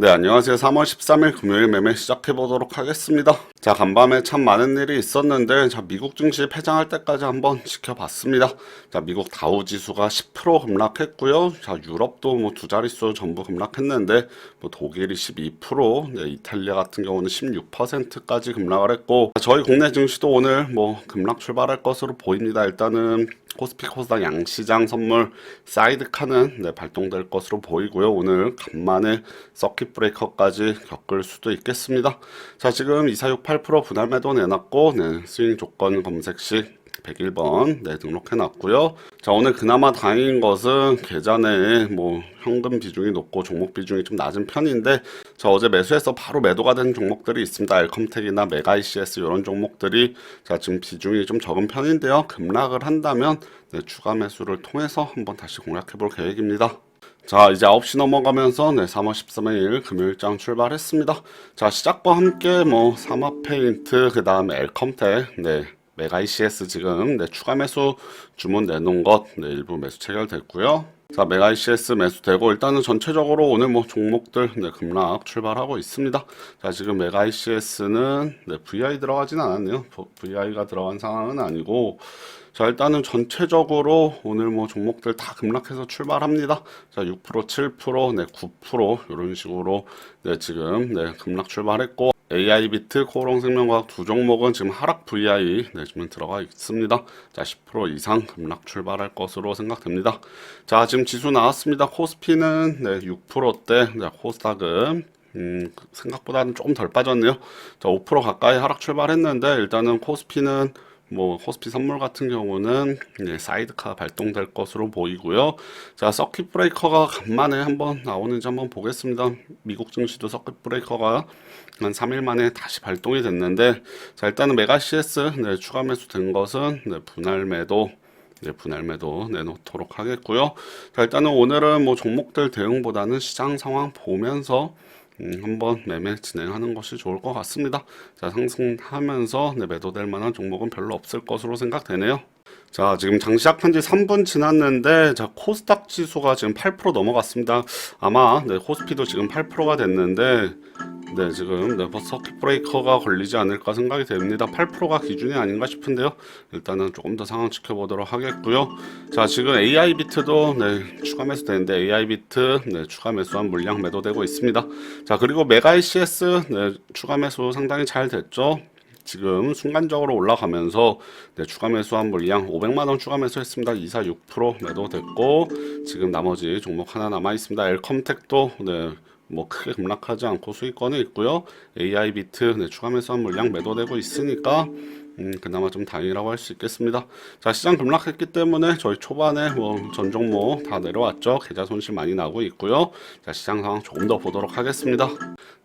네, 안녕하세요. 3월 13일 금요일 매매 시작해 보도록 하겠습니다. 자, 간밤에 참 많은 일이 있었는데, 자, 미국 증시 폐장할 때까지 한번 지켜봤습니다. 자, 미국 다우 지수가 10% 급락했고요. 자, 유럽도 뭐 두 자릿수 전부 급락했는데, 뭐 독일이 12%, 네, 이탈리아 같은 경우는 16%까지 급락을 했고, 자, 저희 국내 증시도 오늘 뭐 급락 출발할 것으로 보입니다. 일단은 코스피 코스닥 양시장 선물 사이드 칸은 네, 발동될 것으로 보이고요. 오늘 간만에 서킷 브레이커까지 겪을 수도 있겠습니다. 자, 지금 2468% 분할 매도 내놨고 네, 스윙 조건 검색 시 101번 네, 등록해 놨고요. 자, 오늘 그나마 다행인 것은 계좌 내에 뭐 현금 비중이 높고 종목 비중이 좀 낮은 편인데 자, 어제 매수해서 바로 매도가 된 종목들이 있습니다. 알컴텍이나 메가 ICS 이런 종목들이 자, 지금 비중이 좀 적은 편인데요. 급락을 한다면 네, 추가 매수를 통해서 한번 다시 공략해 볼 계획입니다. 자, 이제 9시 넘어가면서 네, 3월 13일 금요일장 출발했습니다. 자, 시작과 함께 뭐 사마페인트 그 다음에 엘컴텍 네. 메가 ICS 지금 네, 추가 매수 주문 내놓은 것 네, 일부 매수 체결됐고요. 자, 메가 ICS 매수되고 일단은 전체적으로 오늘 뭐 종목들 네, 급락 출발하고 있습니다. 자, 지금 메가 ICS는 네, VI 들어가진 않았네요. VI가 들어간 상황은 아니고 자, 일단은 전체적으로 오늘 뭐 종목들 다 급락해서 출발합니다. 자, 6%, 7%, 네, 9% 이런 식으로 네, 지금 네, 급락 출발했고 AI 비트, 코오롱 생명과학 두 종목은 지금 하락 VI 네, 지금 들어가 있습니다. 자, 10% 이상 급락 출발할 것으로 생각됩니다. 자, 지금 지수 나왔습니다. 코스피는 네, 6%대, 네, 코스닥은 음, 생각보다는 조금 덜 빠졌네요. 자, 5% 가까이 하락 출발했는데 일단은 코스피는 뭐 코스피 선물 같은 경우는 네, 사이드카 발동될 것으로 보이고요. 자, 서킷 브레이커가 간만에 한번 나오는지 한번 보겠습니다. 미국 증시도 서킷 브레이커가 한 3일 만에 다시 발동이 됐는데 자, 일단은 메가 CS 네, 추가 매수 된 것은 네, 분할 매도 네, 분할 매도 내놓도록 하겠고요. 자, 일단은 오늘은 뭐 종목들 대응보다는 시장 상황 보면서 음, 한번 매매 진행하는 것이 좋을 것 같습니다. 자, 상승하면서 네, 매도될 만한 종목은 별로 없을 것으로 생각되네요. 자, 지금 장 시작한 지 3분 지났는데, 자, 코스닥 지수가 지금 8% 넘어갔습니다. 아마, 네, 코스피도 지금 8%가 됐는데, 네, 지금 네, 서킷 브레이커가 걸리지 않을까 생각이 됩니다. 8%가 기준이 아닌가 싶은데요. 일단은 조금 더 상황 지켜보도록 하겠고요. 자, 지금 AI 비트도 네, 추가 매수 되는데 AI 비트 네, 추가 매수한 물량 매도되고 있습니다. 자, 그리고 메가 ICS 네, 추가 매수 상당히 잘 됐죠. 지금 순간적으로 올라가면서 네, 추가 매수한 물량 500만 원 추가 매수했습니다. 246% 매도됐고 지금 나머지 종목 하나 남아 있습니다. 엘컴텍도 네, 뭐 크게 급락하지 않고 수익권에 있고요. AI 비트 네, 추가 매수한 물량 매도되고 있으니까 음, 그나마 좀 다행이라고 할 수 있겠습니다. 자, 시장 급락했기 때문에 저희 초반에 뭐 전 종목 다 내려왔죠. 계좌 손실 많이 나고 있고요. 자, 시장 상황 조금 더 보도록 하겠습니다.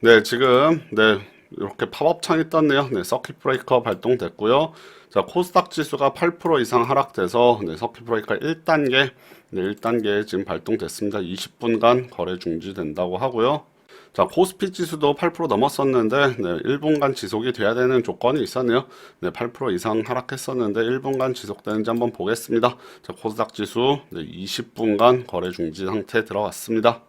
네, 지금 네, 이렇게 팝업 창이 떴네요. 네, 서킷 브레이커 발동됐고요. 자, 코스닥 지수가 8% 이상 하락돼서 네, 서킷 브레이커 1단계 네, 1단계 지금 발동됐습니다. 20분간 거래 중지된다고 하고요. 자, 코스피 지수도 8% 넘었었는데 네, 1분간 지속이 돼야 되는 조건이 있었네요. 네, 8% 이상 하락했었는데 1분간 지속되는지 한번 보겠습니다. 자, 코스닥 지수 네, 20분간 거래 중지 상태 들어왔습니다.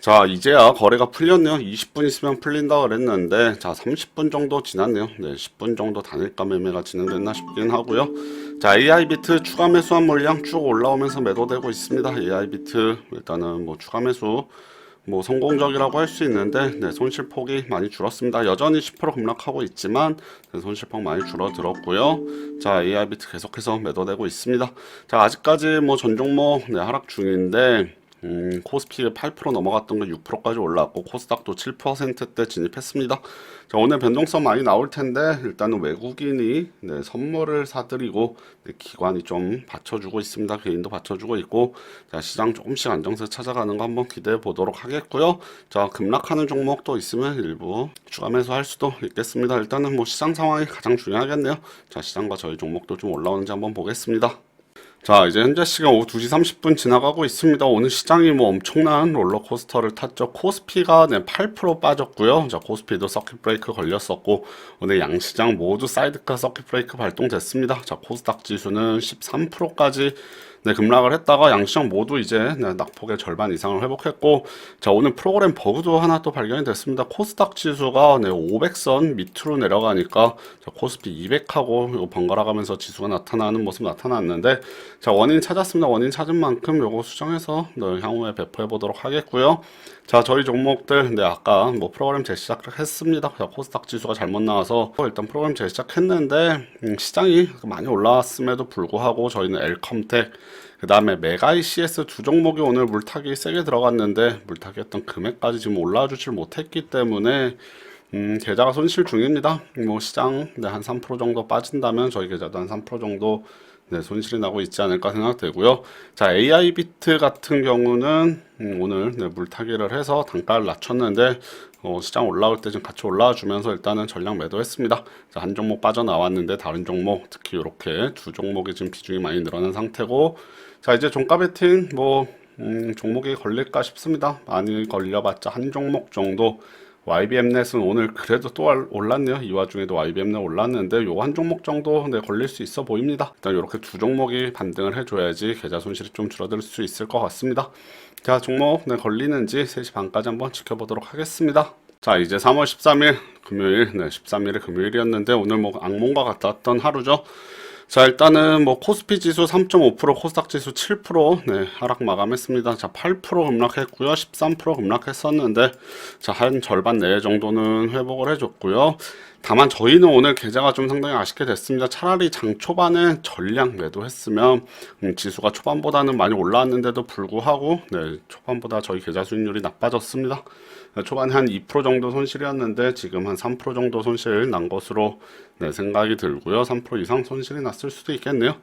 자, 이제야 거래가 풀렸네요. 20분 있으면 풀린다 그랬는데, 자, 30분 정도 지났네요. 네, 10분 정도 단일가 매매가 진행됐나 싶긴 하고요. 자, AI 비트 추가 매수한 물량 쭉 올라오면서 매도되고 있습니다. AI 비트 일단은 뭐 추가 매수 뭐 성공적이라고 할 수 있는데 네, 손실폭이 많이 줄었습니다. 여전히 10% 급락하고 있지만 네, 손실폭 많이 줄어들었고요. 자, AI 비트 계속해서 매도되고 있습니다. 자, 아직까지 뭐 전 종목 네, 하락 중인데 음, 코스피가 8% 넘어갔던 거 6%까지 올랐고 코스닥도 7%대 진입했습니다. 자, 오늘 변동성 많이 나올 텐데 일단은 외국인이 네, 선물을 사들이고 네, 기관이 좀 받쳐주고 있습니다. 개인도 받쳐주고 있고 자, 시장 조금씩 안정세 찾아가는 거 한번 기대해 보도록 하겠고요. 자, 급락하는 종목도 있으면 일부 추가 매수할 수도 있겠습니다. 일단은 뭐 시장 상황이 가장 중요하겠네요. 자, 시장과 저희 종목도 좀 올라오는지 한번 보겠습니다. 자, 이제 현재 시간 오후 2시 30분 지나가고 있습니다. 오늘 시장이 뭐 엄청난 롤러코스터를 탔죠. 코스피가 네, 8% 빠졌고요. 자, 코스피도 서킷 브레이크 걸렸었고, 오늘 양시장 모두 사이드카 서킷 브레이크 발동됐습니다. 자, 코스닥 지수는 13%까지 네, 급락을 했다가 양시장 모두 이제 네, 낙폭의 절반 이상을 회복했고 자 오늘 프로그램 버그도 하나 또 발견이 됐습니다. 코스닥 지수가 네, 500선 밑으로 내려가니까 자, 코스피 200하고 요 번갈아 가면서 지수가 나타나는 모습 나타났는데 자 원인 찾았습니다. 원인 찾은 만큼 요거 수정해서 네, 향후에 배포해 보도록 하겠고요. 자 저희 종목들 네 아까 뭐 프로그램 재시작을 했습니다. 자, 코스닥 지수가 잘못 나와서 일단 프로그램 재시작했는데 음, 시장이 많이 올라왔음에도 불구하고 저희는 엘컴텍 그 다음에 메가이 CS 두 종목이 오늘 물타기 세게 들어갔는데 물타기 했던 금액까지 지금 올라와 주질 못했기 때문에 음, 계좌가 손실 중입니다. 뭐 시장 네, 한3% 정도 빠진다면 저희 계좌도 한 3% 정도 네, 손실이 나고 있지 않을까 생각되고요. 자, AI 비트 같은 경우는 음, 오늘 네, 물타기를 해서 단가를 낮췄는데 어, 시장 올라올 때 좀 같이 올라와 주면서 일단은 전량 매도했습니다. 자, 한 종목 빠져나왔는데 다른 종목 특히 이렇게 두 종목이 지금 비중이 많이 늘어난 상태고 자, 이제 종가 베팅 뭐 음, 종목이 걸릴까 싶습니다. 많이 걸려봤자 한 종목 정도 YBM넷은 오늘 그래도 또 올- 올랐네요. 이 와중에도 YBM넷 올랐는데 요 한 종목 정도 네, 걸릴 수 있어 보입니다. 일단 이렇게 두 종목이 반등을 해줘야지 계좌 손실이 좀 줄어들 수 있을 것 같습니다. 자 종목 네, 걸리는지 3시 반까지 한번 지켜보도록 하겠습니다. 자 이제 3월 13일 금요일 네 13일이 금요일이었는데 오늘 뭐 악몽과 같았던 하루죠. 자 일단은 뭐 코스피 지수 3.5% 코스닥 지수 7% 네, 하락 마감했습니다. 자 8% 급락했고요. 13% 급락했었는데 자 한 절반 내외 정도는 회복을 해줬고요. 다만 저희는 오늘 계좌가 좀 상당히 아쉽게 됐습니다. 차라리 장 초반에 전량 매도했으면 음, 지수가 초반보다는 많이 올라왔는데도 불구하고 네, 초반보다 저희 계좌 수익률이 나빠졌습니다. 네, 초반에 한 2% 정도 손실이었는데 지금 한 3% 정도 손실 난 것으로 네, 생각이 들고요. 3% 이상 손실이 났을 수도 있겠네요.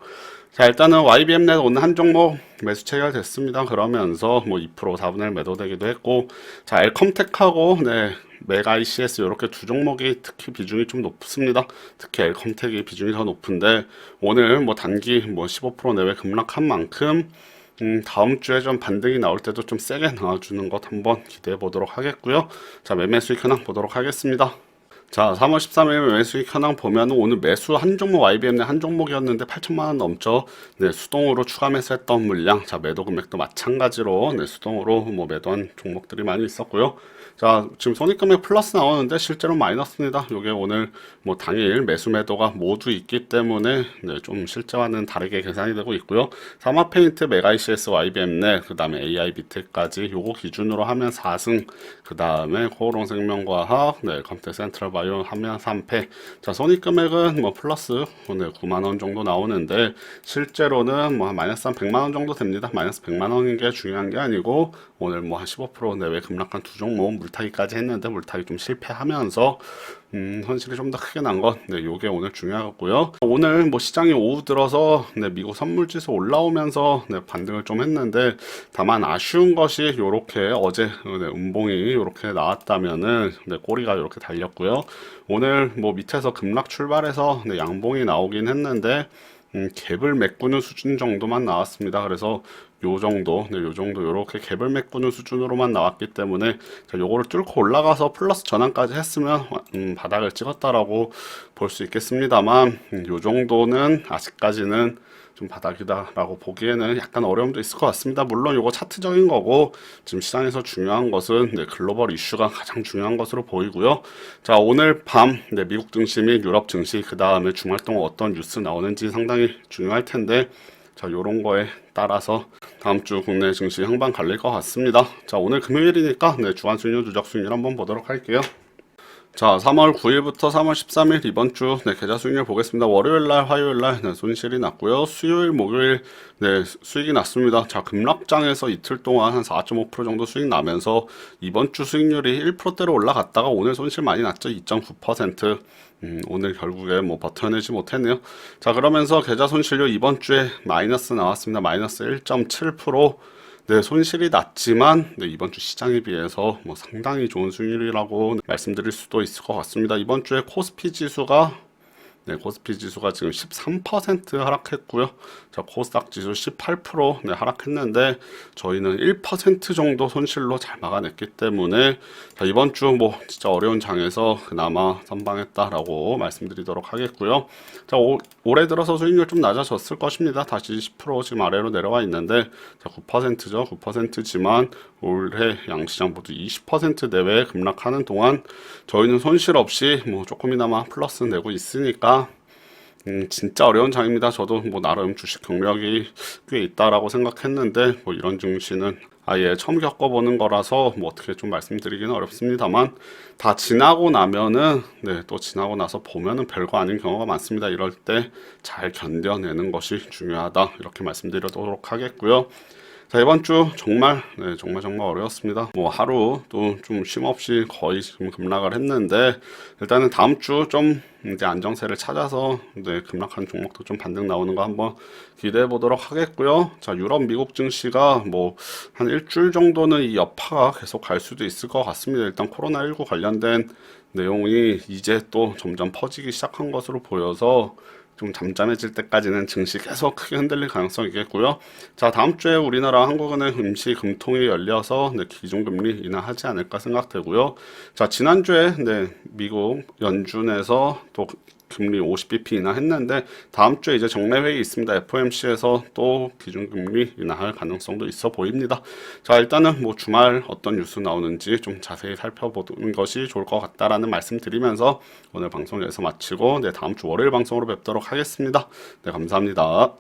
자 일단은 YBM넷 오늘 한 종목 매수 체결됐습니다. 그러면서 뭐 2% 4분의 1 매도되기도 했고 자 엘컴텍하고 네 메가 ICS 이렇게 두 종목이 특히 비중이 좀 높습니다. 특히 엘컴텍이 비중이 더 높은데 오늘 뭐 단기 뭐 15% 내외 급락한 만큼 음, 다음 주에 좀 반등이 나올 때도 좀 세게 나와주는 것 한번 기대해 보도록 하겠고요. 자 매매 수익 현황 보도록 하겠습니다. 자, 3월 13일 매수익 현황 보면 오늘 매수 한 종목 YBM 내한 종목이었는데 8천만 원 넘죠. 네, 수동으로 추가 매수했던 물량. 자, 매도 금액도 마찬가지로 네, 수동으로 뭐 매도한 종목들이 많이 있었고요. 자, 지금 손익 금액 플러스 나오는데 실제로 마이너스입니다. 요게 오늘 뭐 당일 매수 매도가 모두 있기 때문에 네, 좀 실제와는 다르게 계산이 되고 있고요. 사마페인트, 메가이시스, YBM 내 그다음에 AI 비트까지 요거 기준으로 하면 4승, 그 다음에 코오롱 생명과학, 네, 컴퓨터 센트럴 바이오 하면 3패. 자, 손익 금액은 뭐 플러스 네, 9만 원 정도 나오는데 실제로는 뭐 한 마이너스 한 100만 원 정도 됩니다. 마이너스 100만 원인 게 중요한 게 아니고 오늘 뭐 한 15% 내외 급락한 두 종목 물타기까지 했는데 물타기 좀 실패하면서 음, 손실이 좀 더 크게 난 것, 네, 요게 오늘 중요하고요. 오늘 뭐 시장이 오후 들어서 네, 미국 선물 지수 올라오면서 네, 반등을 좀 했는데 다만 아쉬운 것이 요렇게 어제 네, 음봉이 요렇게 나왔다면은 네, 꼬리가 요렇게 달렸고요. 오늘 뭐 밑에서 급락 출발해서 네, 양봉이 나오긴 했는데 음, 갭을 메꾸는 수준 정도만 나왔습니다. 그래서 요 정도, 네, 요 정도 요렇게 갭을 메꾸는 수준으로만 나왔기 때문에 자, 요거를 뚫고 올라가서 플러스 전환까지 했으면 음, 바닥을 찍었다라고 볼 수 있겠습니다만 음, 요 정도는 아직까지는 좀 바닥이다라고 보기에는 약간 어려움도 있을 것 같습니다. 물론 요거 차트적인 거고 지금 시장에서 중요한 것은 네, 글로벌 이슈가 가장 중요한 것으로 보이고요. 자 오늘 밤 네, 미국 증시 및 유럽 증시 그 다음에 주말 동안 어떤 뉴스 나오는지 상당히 중요할 텐데 자 요런 거에 따라서 다음 주 국내 증시 향방 갈릴 것 같습니다. 자 오늘 금요일이니까 네, 주간 수익률 누적 수익률 한번 보도록 할게요. 자, 3월 9일부터 3월 13일 이번 주 네, 계좌 수익률 보겠습니다. 월요일 날, 화요일 날 네, 손실이 났고요. 수요일, 목요일 네, 수익이 났습니다. 자, 급락장에서 이틀 동안 한 4.5% 정도 수익 나면서 이번 주 수익률이 1%대로 올라갔다가 오늘 손실 많이 났죠. 2.9%. 음, 오늘 결국에 뭐 버텨내지 못했네요. 자, 그러면서 계좌 손실률 이번 주에 마이너스 나왔습니다. 마이너스 1.7%. 네, 손실이 났지만 네, 이번 주 시장에 비해서 뭐 상당히 좋은 수익률이라고 말씀드릴 수도 있을 것 같습니다. 이번 주에 코스피 지수가 네, 코스피 지수가 지금 13% 하락했고요. 자, 코스닥 지수 18% 네, 하락했는데 저희는 1% 정도 손실로 잘 막아냈기 때문에 자, 이번 주 뭐 진짜 어려운 장에서 그나마 선방했다라고 말씀드리도록 하겠고요. 자, 올, 올해 들어서 수익률 좀 낮아졌을 것입니다. 다시 10% 지금 아래로 내려와 있는데 자, 9%죠. 9%지만 올해 양시장 모두 20% 내외 급락하는 동안 저희는 손실 없이 뭐 조금이나마 플러스 내고 있으니까 음, 진짜 어려운 장입니다. 저도 뭐 나름 주식 경력이 꽤 있다라고 생각했는데 뭐 이런 증시는 아예 처음 겪어보는 거라서 뭐 어떻게 좀 말씀드리기는 어렵습니다만 다 지나고 나면은 네, 또 지나고 나서 보면은 별거 아닌 경우가 많습니다. 이럴 때 잘 견뎌내는 것이 중요하다 이렇게 말씀드리도록 하겠고요. 자 이번 주 정말 네, 정말 정말 어려웠습니다. 뭐 하루 또 좀 쉼 없이 거의 지금 급락을 했는데 일단은 다음 주 좀 이제 안정세를 찾아서 네, 급락한 종목도 좀 반등 나오는 거 한번 기대해 보도록 하겠고요. 자 유럽 미국 증시가 뭐 한 일주일 정도는 이 여파가 계속 갈 수도 있을 것 같습니다. 일단 코로나 19 관련된 내용이 이제 또 점점 퍼지기 시작한 것으로 보여서 좀 잠잠해질 때까지는 증시 계속 크게 흔들릴 가능성이 있겠고요. 자, 다음 주에 우리나라 한국은행 임시 금통이 열려서 네, 기준금리 인하하지 않을까 생각되고요. 자, 지난주에 네, 미국 연준에서 또 금리 50bp 인하했는데 다음 주에 이제 정례 회의 있습니다. FOMC에서 또 기준금리 인하할 가능성도 있어 보입니다. 자 일단은 뭐 주말 어떤 뉴스 나오는지 좀 자세히 살펴보는 것이 좋을 것 같다라는 말씀 드리면서 오늘 방송 여기서 마치고 네 다음 주 월요일 방송으로 뵙도록 하겠습니다. 네 감사합니다.